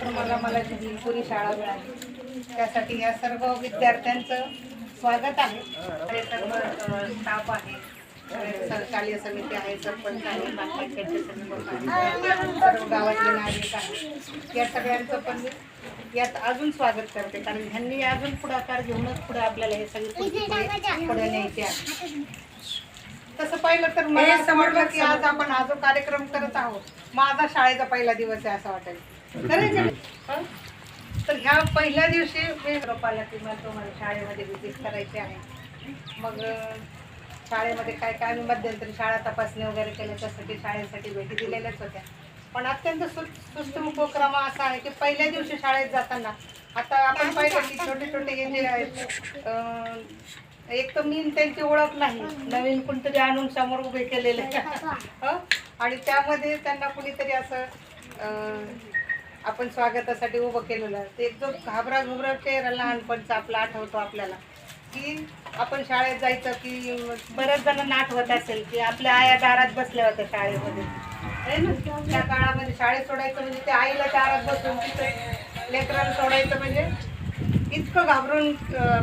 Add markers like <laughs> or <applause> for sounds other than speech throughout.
तर मला मला ही पुरी शाळा मिळाली. त्यासाठी या सर्व विद्यार्थ्यांचं स्वागत आहे. आणि सर्व स्टाफ आहे. शालेय समिती आहे सरपंच आहे बाकीचे सर्व गावातले नागरिक आहेत. या सगळ्यांचं पण मी यात अजून स्वागत करते. कारण ह्यांनी अजून पुढाकार घेऊनच पुढे आपल्याला हे सगळे पुढे न्यायचे आहे. तसं पाहिलं तर मला असं वाटलं की आज आपण हा जो कार्यक्रम करत आहोत माझा शाळेचा पहिला दिवस आहे असं वाटेल करायचं हं? तर ह्या पहिल्या दिवशी मी रोपाला किंवा तुम्हाला शाळेमध्ये विजिट करायची आहे. मग शाळेमध्ये काय काय आम्ही मध्यंतरी शाळा तपासणी वगैरे केल्या त्यासाठी शाळेसाठी भेटी दिलेल्याच होत्या. पण अत्यंत सु सुस्त उपक्रम असा आहे की पहिल्या दिवशी शाळेत जाताना आता आपण पाहिलं की छोटे छोटे हे जे आहेत एक तर मी त्यांची ओळख नाही. नवीन कोणतरी आणून समोर उभे केलेले. आणि त्यामध्ये त्यांना कुणीतरी असं आपण स्वागतासाठी उभं केलेलं आहे. ते एक जो घाबरा घुबरा चेहरा लहानपणचा आपला आठवतो आपल्याला. की आपण शाळेत जायचं की बऱ्याच जणांना आठवत असेल की आपल्या आया दारात बसल्या होत्या शाळेमध्ये. है ना? त्या काळामध्ये शाळेत सोडायचं म्हणजे त्या आईला दारात बसून तिथं लेकराला सोडायचं म्हणजे इतकं घाबरून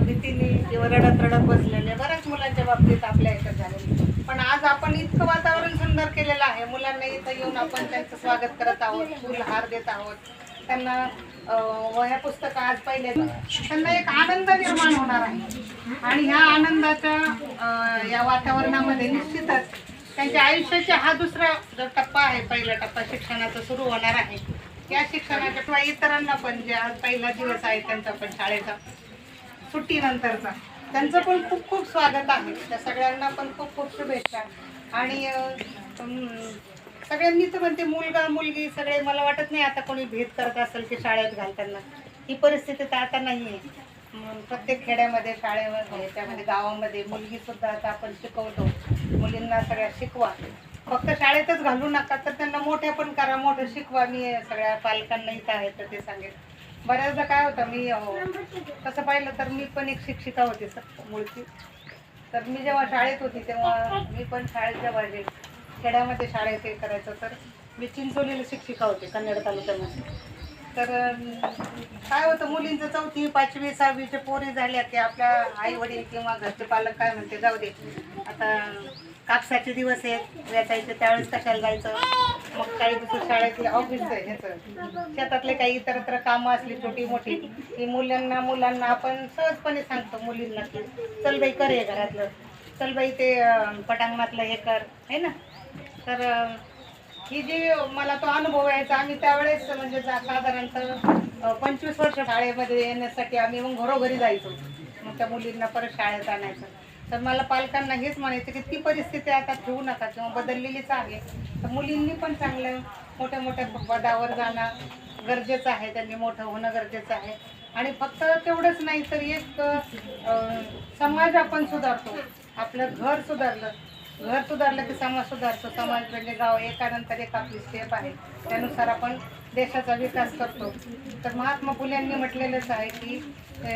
भीतीने किंवा रडत रडत बसलेले बऱ्याच मुलांच्या बाबतीत आपल्या ह्याच्यात झालेले. पण आज आपण इतकं वातावरण सुंदर केलेलं आहे. मुलांना इथं येऊन आपण त्यांचं स्वागत करत आहोत फुलहार देत आहोत. त्यांना वह्या पुस्तकं आज पहिले त्यांना एक आनंद निर्माण होणार आहे. आणि ह्या आनंदाच्या या वातावरणामध्ये निश्चितच त्यांच्या आयुष्याचा हा दुसरा जो टप्पा आहे पहिला टप्पा शिक्षणाचा सुरू होणार आहे. या शिक्षणाच्या किंवा इतरांना पण जे आज पहिला दिवस आहे त्यांचा पण शाळेचा सुट्टीनंतरचा त्यांचं पण खूप खूप स्वागत आहे. त्या सगळ्यांना पण खूप खूप शुभेच्छा. आणि सगळ्यांनी तर म्हणते मुलगा मुलगी सगळे मला वाटत नाही आता कोणी भेद करत असेल की शाळेत घालताना. ही परिस्थिती तर आता नाही आहे प्रत्येक खेड्यामध्ये शाळेमध्ये त्यामध्ये गावामध्ये मुलगी सुद्धा आता आपण शिकवतो. मुलींना सगळ्या शिकवा. फक्त शाळेतच घालू नका तर त्यांना मोठ्या पण करा मोठं शिकवा. मी सगळ्या पालकांना इथं आहे तर ते सांगेल बऱ्याचदा काय होतं मी हो, तसं पाहिलं तर मी पण एक शिक्षिका होती सर मुळची. तर मी जेव्हा शाळेत होती तेव्हा मी पण शाळेत जेव्हा खेड्यामध्ये शाळेत हे करायचं तर मी चिंचोलीला शिक्षिका होते कन्नड तालुक्यामध्ये. तर काय होतं मुलींचं चौथी पाचवी सहावीचे पोरी झाल्या की आपल्या आई वडील किंवा घरचे पालक काय म्हणते जाऊ दे. आता कापसाचे दिवस आहेत वेचायचे त्यावेळेस कशाला जायचं? मग काही दिवस शाळेत ऑफिस आहे ह्याचं. शेतातले काही इतरत्र कामं असली छोटी मोठी की मुलांना मुलांना आपण सहजपणे सांगतो मुलींना की चल बाई कर हे घरातलं. चल बाई ते पटांगणातलं हे कर. है ना? तर ही जी मला तो अनुभव यायचा आम्ही त्यावेळेस म्हणजे जा- साधारणतः पंचवीस वर्ष शाळेमध्ये येण्यासाठी आम्ही मग घरोघरी जायचो. मग त्या मुलींना परत शाळेत आणायचं. तर मला पालकांना हेच म्हणायचं की ती परिस्थिती आता ठेवू नका किंवा बदललेलीच आहे. तर मुलींनी पण चांगलं मोठ्या मोठ्या पदावर जाणं गरजेचं आहे. त्यांनी मोठं होणं गरजेचं आहे. आणि फक्त तेवढंच नाही तर एक समाज आपण सुधारतो. आपलं घर सुधारलं. घर सुधारलं की समाज सुधारतो. समाज म्हणजे गाव एकानंतर एक आपली स्टेप आहे. त्यानुसार आपण देशाचा विकास करतो. तर महात्मा फुल्यांनी म्हटलेलंच आहे की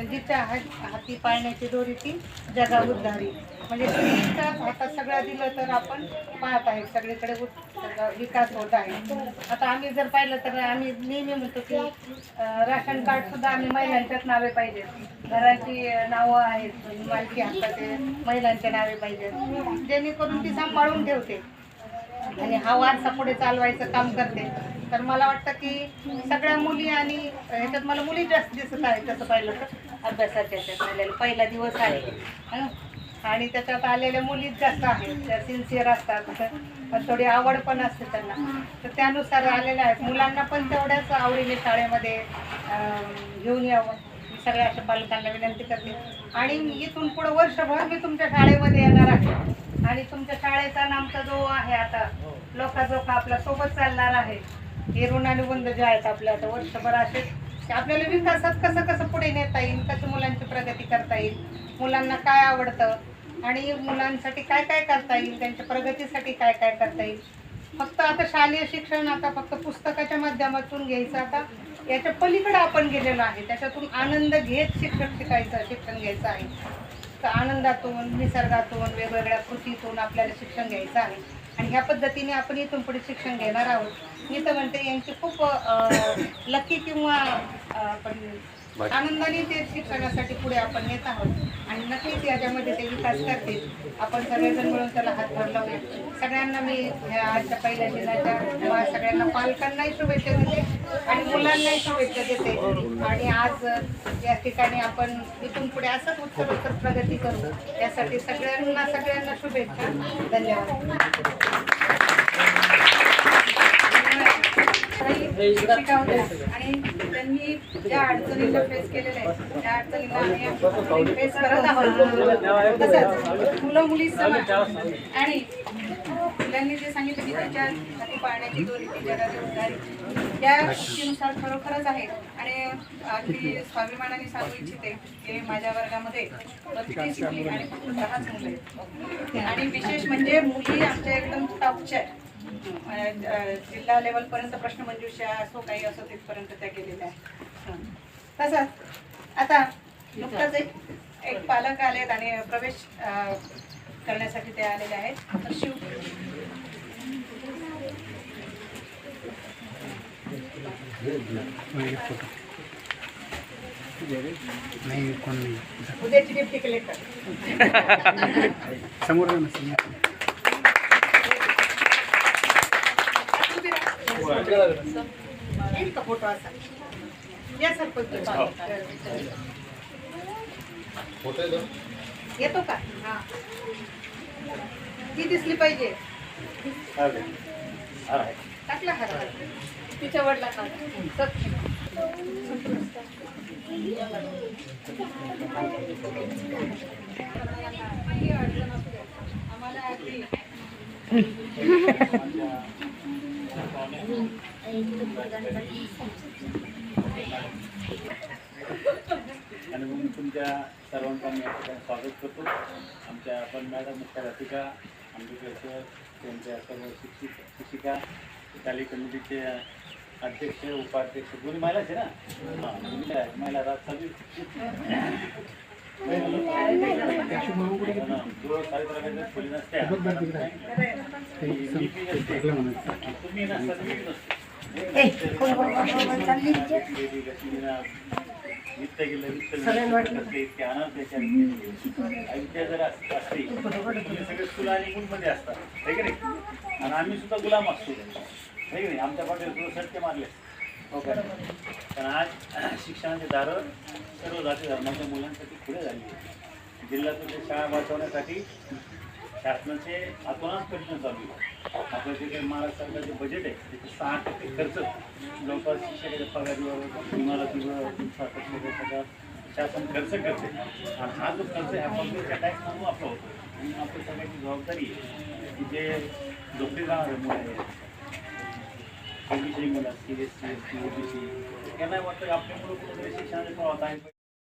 जिच्या हाती पाळण्याची दोरी ती जगा उद्धारी. म्हणजे स्त्रीच्या हातात सगळं दिलं तर आपण पाहत आहे सगळीकडे विकास होत आहे. आता आम्ही जर पाहिलं तर आम्ही नेहमी म्हणतो की राशन कार्ड सुद्धा आम्ही महिलांच्याच नावे पाहिजे. घराची नावं आहेत मालकी हक्काचे महिलांच्या नावे पाहिजेत जेणेकरून ती सांभाळून ठेवते. आणि हा वारसा पुढे चालवायचं काम करते. तर मला वाटतं की सगळ्या मुली आणि ह्याच्यात मला मुली जास्त दिसत आहेत तसं पाहिलं तर. अभ्यासाच्या ह्याच्यात पहिला दिवस आहे. आणि त्याच्यात आलेल्या मुलीच जास्त आहेत. त्या सिन्सिअर असतात. पण थोडी आवड पण असते त्यांना. तर त्यानुसार आलेल्या आहेत. मुलांना पण तेवढ्याच आवडीने शाळेमध्ये घेऊन यावं. मी सगळ्या अशा पालकांना विनंती करते. आणि इथून पुढं वर्षभर मी तुमच्या शाळेमध्ये येणार आहे. आणि तुमच्या शाळेचा नामचा जो आहे आता लोकाजोखा आपल्यासोबत चालणार आहे. हे बंद जे आहेत आपल्या आता वर्षभर असे आपल्याला विकासात कसं कसं पुढे नेता येईल कसं मुलांची प्रगती करता येईल मुलांना काय आवडतं आणि मुलांसाठी काय काय करता येईल त्यांच्या प्रगतीसाठी काय काय करता येईल. फक्त आता शालेय शिक्षण आता फक्त पुस्तकाच्या माध्यमातून घ्यायचं आता याच्या पलीकडे आपण गेलेलो आहे त्याच्यातून आनंद घेत शिक्षक शिकायचं शिक्षण घ्यायचं आहे. तर आनंदातून निसर्गातून वेगवेगळ्या कृतीतून आपल्याला शिक्षण घ्यायचं आहे. आणि ह्या पद्धतीने आपण इथून पुढे शिक्षण घेणार आहोत. मी तर म्हणते यांची खूप लकी किंवा आपण आनंदाने ते शिक्षणासाठी पुढे आपण नेत आहोत. आणि नक्कीच याच्यामध्ये ते विकास करतील. आपण सगळेजण मिळून त्याला हातभार लावूया सगळ्यांना मी आजच्या पहिल्या दिनाच्या मा- सगळ्यांना पालकांनाही शुभेच्छा देते आणि मुलांनाही शुभेच्छा देते. आणि आज या ठिकाणी आपण इथून पुढे असंच उत्तरोत्तर प्रगती करू. यासाठी सगळ्यांना सगळ्यांना शुभेच्छा. धन्यवाद काही शिक्षिका होत्या आणि त्यांनी ज्या अडचणीला फेस केलेल्या आहेत त्या अडचणींना आम्ही फेस करत आहोत. तसंच मुलं मुली समान आणि त्यांनी जे सांगितलं की त्यांच्या हाती पाळण्याची दोन ती जगाची त्या गोष्टीनुसार खरोखरच आहे. आणि अगदी स्वाभिमानाने सांगू इच्छिते की माझ्या वर्गामध्ये बत्तीस मुली आणि फक्त दहाच मुलं आणि विशेष म्हणजे मुली आमच्या एकदम टॉपच्या आहेत. जिल्हा लेवलपर्यंत प्रश्न मंजुषा असो काही असो तिथपर्यंत त्या गेलेल्या आहेत. तसंच आता नुकताच एक एक पालक आलेत आणि प्रवेश करण्यासाठी ते आलेले आहेत. तर शिव नाही कोण नाही. उद्याची डिप्टी कलेक्टर <laughs> समोर जा ना समोर येईल का फोटो असा या सरपंच येतो का हा ती दिसली पाहिजे टाकला हार तिच्या वडला का आम्हाला अगदी आणि म्हणून तुमच्या सर्वांचा मी ठिकाणी स्वागत करतो. आमच्या पण मॅडम मुख्याध्यापिका आंबेडकर सर त्यांच्या सर्व शिक्षिक शिक्षिका शालेय कमिटीचे अध्यक्ष उपाध्यक्ष दोन्ही महिलाच आहे ना? हां महिला महिला राज चालू सगळे तुला आणि गुणमध्ये असतात आणि आम्ही सुद्धा गुलाम असतो नाही आमच्या पाठी सत्य मारले. हो का पण आज <clears throat> शिक्षणाचे दारं सर्व जाती धर्माच्या मुलांसाठी खुले झाली जिल्ह्यातून शाळा वाचवण्यासाठी शासनाचे अतोनात प्रश्न चालू आहे आपलं जे काही महाराष्ट्र सरकारचे बजेट आहे त्याचे सहा टक्के खर्च जवळपास शिक्षकाच्या पगारीवर इमारतीवर इन्फ्रास्ट्रक्चरवर सगळा शासन खर्च करते. आणि हा जो खर्च आहे हा पब्लिकच्या टॅक्स म्हणून आपला होतो आणि आपल्या सगळ्याची जबाबदारी आहे की जे झोपडी जाणारे मुलं आहेत ओबीसी मुलं C S C S T OBC त्यांना वाटतं आपल्या मुलं कुठेतरी शिक्षणाचे प्रवाहात आहे